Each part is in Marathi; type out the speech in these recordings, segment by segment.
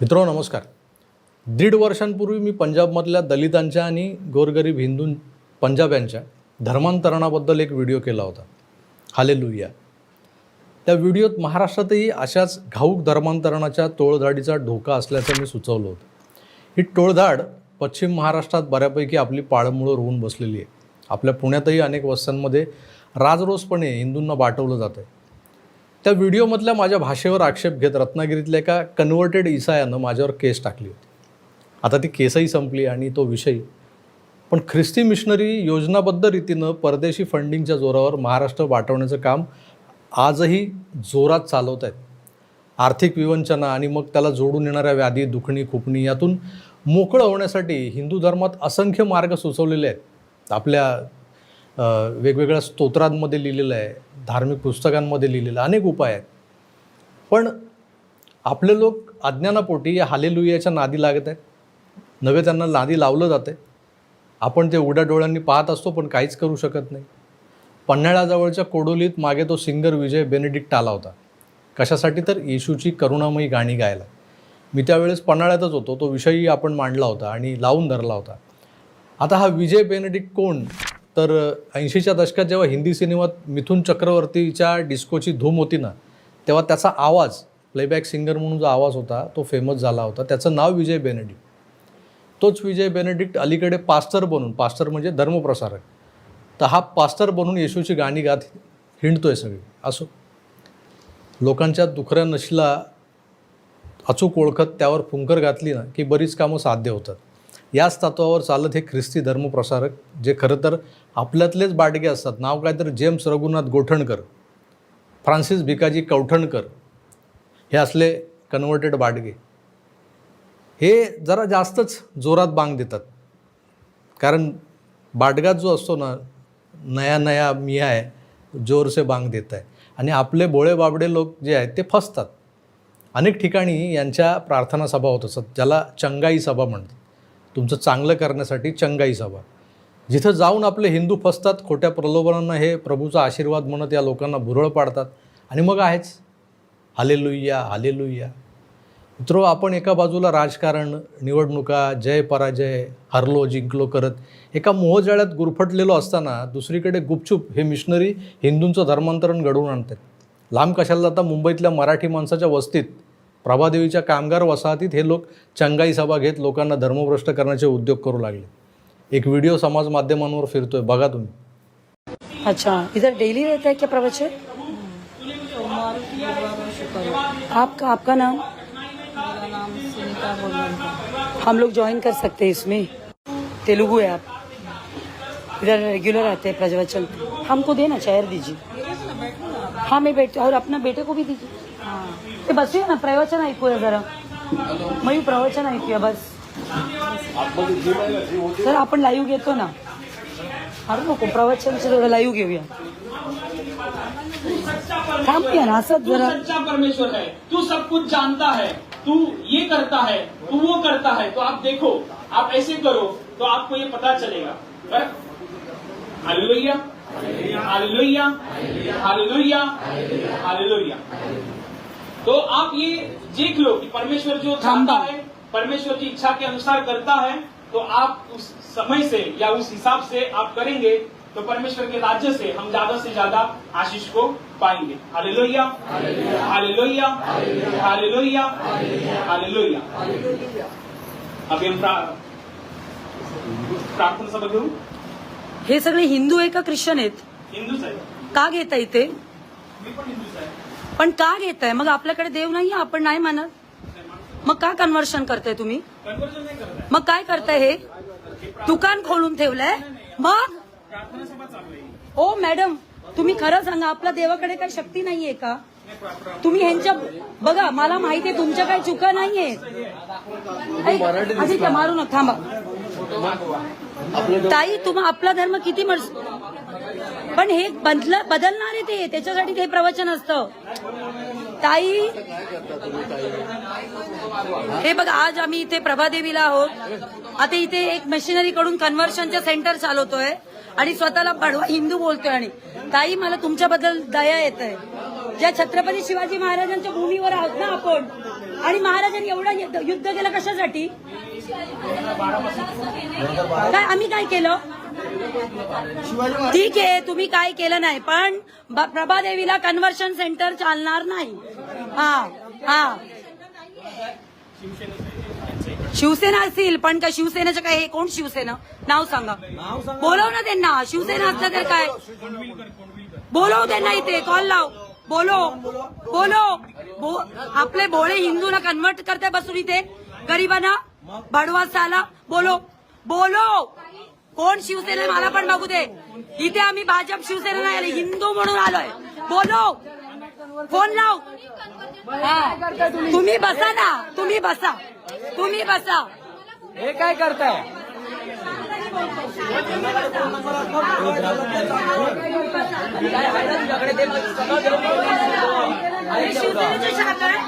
मित्रो नमस्कार. दीड वर्षांपूर्वी मी पंजाबमधल्या दलितांच्या आणि गोरगरीब हिंदू पंजाब्यांच्या धर्मांतरणाबद्दल एक व्हिडिओ केला होता. हाले लुया त्या व्हिडिओत महाराष्ट्रातही अशाच घाऊक धर्मांतरणाच्या टोळधाडीचा धोका असल्याचं मी सुचवलं होतं. ही टोळधाड पश्चिम महाराष्ट्रात बऱ्यापैकी आपली पाळंमुळं रोवून बसलेली आहे. आपल्या पुण्यातही अनेक वस्त्यांमध्ये राजरोसपणे हिंदूंना बाटवलं जातं आहे त्या व्हिडिओमधल्या माझ्या भाषेवर आक्षेप घेत रत्नागिरीतल्या एका कन्व्हर्टेड इसायानं माझ्यावर केस टाकली होती. आता ती केसही संपली आणि तो विषय पण ख्रिस्ती मिशनरी योजनाबद्ध रीतीनं परदेशी फंडिंगच्या जोरावर महाराष्ट्र वाटवण्याचं काम आजही जोरात चालवत आहेत. आर्थिक विवंचना आणि मग त्याला जोडून येणाऱ्या व्याधी दुखणी खुपणी यातून मोकळं होण्यासाठी हिंदू धर्मात असंख्य मार्ग सुचवलेले आहेत. आपल्या वेगवेगळ्या स्तोत्रांमध्ये लिहिलेलं आहे. धार्मिक पुस्तकांमध्ये लिहिलेलं अनेक उपाय आहेत. पण आपले लोक अज्ञानापोटी या हालेलुयाच्या नादी लागत आहेत. नव्हे त्यांना नादी लावलं जाते आपण ते उघड्या डोळ्यांनी पाहत असतो पण काहीच करू शकत नाही. पन्हाळ्याजवळच्या कोडोलीत मागे तो सिंगर विजय बेनेडिक्ट आला होता. कशासाठी तर येशूची करुणामयी गाणी गायला. मी त्यावेळेस पन्हाळ्यातच होतो. तो विषयही आपण मांडला होता आणि लावून धरला होता. आता हा विजय बेनेडिक्ट कोण? तर ऐंशीच्या दशकात जेव्हा हिंदी सिनेमात मिथुन चक्रवर्तीच्या डिस्कोची धूम होती ना तेव्हा त्याचा आवाज प्लेबॅक सिंगर म्हणून जो आवाज होता तो फेमस झाला होता. त्याचं नाव विजय बेनेडिक्ट. तोच विजय बेनेडिक्ट अलीकडे पास्टर बनून पास्टर म्हणजे धर्मप्रसारक. तर हा पास्टर बनून येशूची गाणी गात हिंडतोय सगळी. असो. लोकांच्या दुखऱ्या नशीला अचूक ओळखत त्यावर फुंकर घातली ना की बरीच कामं साध्य होतात. याच तत्वावर चालत हे ख्रिस्ती धर्मप्रसारक जे खरं तर आपल्यातलेच बाडगे असतात. नाव काय तर जेम्स रघुनाथ गोठणकर फ्रान्सिस भिकाजी कवठणकर हे असले कन्व्हर्टेड बाडगे. हे जरा जास्तच जोरात बांग देतात. कारण बाडगात जो असतो ना नया नया मिया आहे जोरसे बांग देत आहे. आणि आपले बोळे बाबडे लोक जे आहेत ते फसतात. अनेक ठिकाणी यांच्या प्रार्थना सभा होत असतात ज्याला चंगाई सभा म्हणतात. तुमचं चांगलं करण्यासाठी चंगाई सभा. जिथं जाऊन आपले हिंदू फसतात खोट्या प्रलोभनांना हे प्रभूचा आशीर्वाद म्हणत या लोकांना भुरळ पाडतात. आणि मग आहेच. हालेलुय्या हालेलुय्या. मित्रो आपण एका बाजूला राजकारण निवडणुका जय पराजय हरलो जिंकलो करत एका मोहजाळ्यात गुरफटलेलो असताना दुसरीकडे गुपचूप हे मिशनरी हिंदूंचं धर्मांतरण घडवून आणतात. लांब कशाला जाता? मुंबईतल्या मराठी माणसाच्या वस्तीत प्रभादेवीच्या कामगार वसाहतीत हे लोक चंगाई सभा घेत लोकांना धर्मभ्रष्ट करण्याचे उद्योग करू लागले. एक व्हिडिओ समाज माध्यमांवर फिरतोय. बघा तुम्ही. अच्छा. इधर डेली रहता है क्या प्रवचन आपका आपका नाम? मेरा नाम सुनीता हम लोग ज्वाइन कर सकते हैं इसमें। तेलुगु है आप। इधर रेगुलर आते हैं प्रवचन हमको देना चेयर दीजिए। हाँ मैं बैठ और अपना बेटे को भी दीजिए। ते बसूया ना, प्रवचन ऐकूया जरा. मग प्रवचन ऐकूया, बस. सर आपण लाईव्ह घेतो ना. अरे नको, प्रवचनचं जरा लाईव्ह घेऊया. थांबूया ना असंच जरा. सच्चा परमेश्वर है, तू सब कुछ जानता है, तू ये करता है, तू वो करता है तो आप देखो, आप ऐसे करो तो आपको ये पता चलेगा। हालेलुया। हालेलुया। हालेलुया। हालेलुया। तो आप ये देख लो कि परमेश्वर जो चाहता है परमेश्वर की इच्छा के अनुसार करता है तो आप उस समय से या उस हिसाब से आप करेंगे तो परमेश्वर के राज्य से हम ज़्यादा से ज़्यादा आशीष को पाएँगे। हालेलुया हालेलुया हालेलुया लोहिया अभी हम प्रार्थना सभा घेऊ हे सगळे हिंदू आहे का ख्रिश्चन आहेत? हिंदूच आहे का घेता इथे? मी पण हिंदूच आहे पण का घेताय? मग आपल्याकडे देव नाही आपण नाही मानत. मग का कन्व्हर्शन करताय तुम्ही? कन्वर्जन नाही करत आहे. मग काय करताय हे? दुकान खोलून ठेवलंय? मग? ओ मॅडम तुम्ही खरं सांगा आपल्या देवाकडे काही शक्ती नाहीये का? तुम्ही ह्यांच्या बघा मला माहिती आहे तुमच्या काही चुका नाहीये. मारू नका थांबा. ताई तुम्हा आपला धर्म किती मर्स पण हे बदल बदलणार आहे ते त्याच्यासाठी ते प्रवचन असतं. ताई? हे बघा आज आम्ही इथे प्रभादेवीला आहोत. आता इथे एक मशिनरी कडून कन्व्हर्शनचे सेंटर चालवतोय आणि स्वतःला बडवा हिंदू बोलतोय आणि. ताई मला तुमच्याबद्दल दया येत आहे ज्या छत्रपती शिवाजी महाराजांच्या भूमीवर आहोत ना आपण आणि महाराजांनी एवढं युद्ध युद्ध केलं कशासाठी? काय आम्ही काय केलं? ठीक आहे तुम्ही काय केलं नाही पण प्रभादेवीला कन्व्हर्शन सेंटर चालणार नाही. हा हा. शिवसेना असतील पण का शिवसेनेचं काय हे कोण शिवसेना? नाव सांगा. बोलव ना त्यांना शिवसेना असलं तर काय? बोलव त्यांना इथे कॉल लाव. बोलो. बोलो. बो, आपले भोळे हिंदूला कन्वर्ट करते बसून इथे. गरिबांना भडवास आला बोलो. बोलो. कोण शिवसेना मला पण बघू दे. इथे आम्ही भाजप शिवसेना नाही आले हिंदू म्हणून आलोय. बोलो. फोन लाव. तुम्ही बसा ना. तुम्ही बसा. तुम्ही बसा. हे काय करताय? शिवसेनेची शाखा आहे?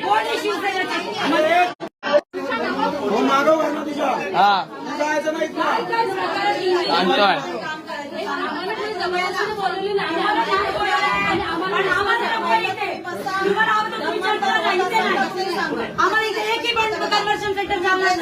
कोण आहे शिवसेनेची? हा आणतोय आम्हाला इथे एकही पण कन्व्हर्शन सेंटर चालणार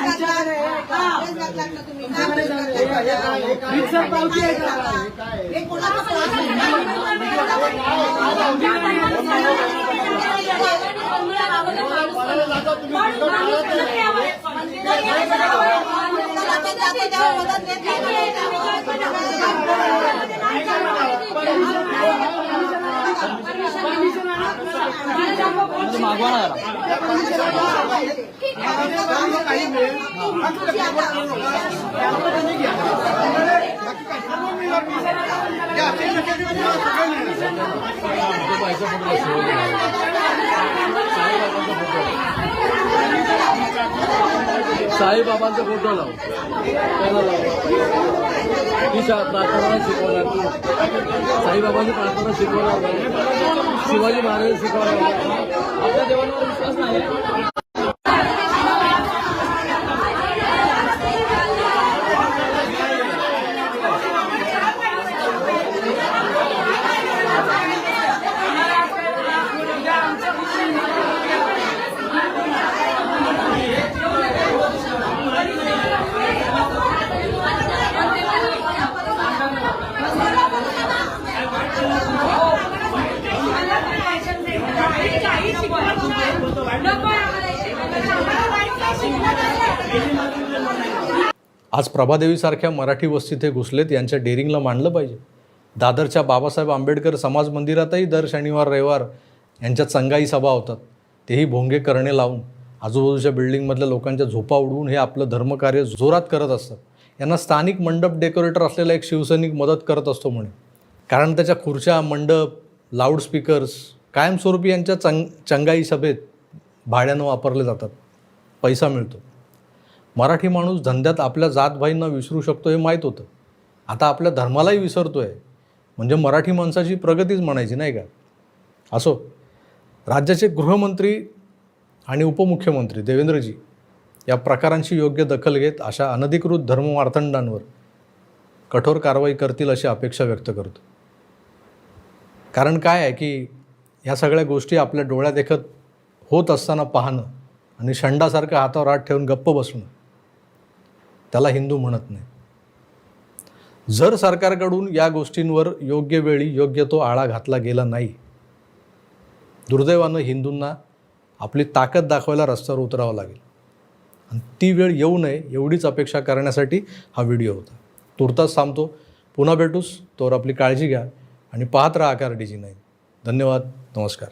मागवा ना जरा. साईबाबांचा फोटो लाव. त्याला लाव. ती प्रार्थना शिकवणार तू. साईबाबांची प्रार्थना शिकवणार शिवाजी महाराज शिकवणार आपल्या देवांवर विश्वास नाही. आज प्रभादेवीसारख्या मराठी वस्तीत हे घुसलेत यांच्या डेअरिंगला मांडलं पाहिजे. दादरच्या बाबासाहेब आंबेडकर समाज मंदिरातही दर शनिवार रविवार यांच्या चंगाई सभा होतात. तेही भोंगे करणे लावून आजूबाजूच्या बिल्डिंगमधल्या लोकांच्या झोपा उडवून हे आपलं धर्मकार्य जोरात करत असतं यांना स्थानिक मंडप डेकोरेटर असलेला एक शिवसैनिक मदत करत असतो म्हणे. कारण त्याच्या खुर्च्या मंडप लाऊडस्पीकर्स कायमस्वरूपी यांच्या चंग चंगाई सभेत भाड्यानं वापरले जातात. पैसा मिळतो. मराठी माणूस धंद्यात आपल्या जातभाईंना विसरू शकतो हे माहीत होतं. आता आपल्या धर्मालाही विसरतो आहे म्हणजे मराठी माणसाची प्रगतीच म्हणायची नाही का? असो राज्याचे गृहमंत्री आणि उपमुख्यमंत्री देवेंद्रजी या प्रकारांची योग्य दखल घेत अशा अनधिकृत धर्ममार्तंडांवर कठोर कारवाई करतील अशी अपेक्षा व्यक्त करतो. कारण काय आहे की ह्या सगळ्या गोष्टी आपल्या डोळ्यादेखत होत असताना पाहणं आणि शंडासारखं हातावर हात ठेवून गप्प बसणं त्याला हिंदू म्हणत नाही. जर सरकारकडून या गोष्टींवर योग्य वेळी योग्य तो आळा घातला गेला नाही दुर्दैवानं हिंदूंना आपली ताकद दाखवायला रस्त्यावर उतरावं लागेल. आणि ती वेळ येऊ नये एवढीच अपेक्षा करण्यासाठी हा व्हिडिओ होता. तुर्तास थांबतो. पुन्हा भेटूस. तोवर आपली काळजी घ्या आणि पाहत राहा आकार डीजी नाही धन्यवाद. नमस्कार.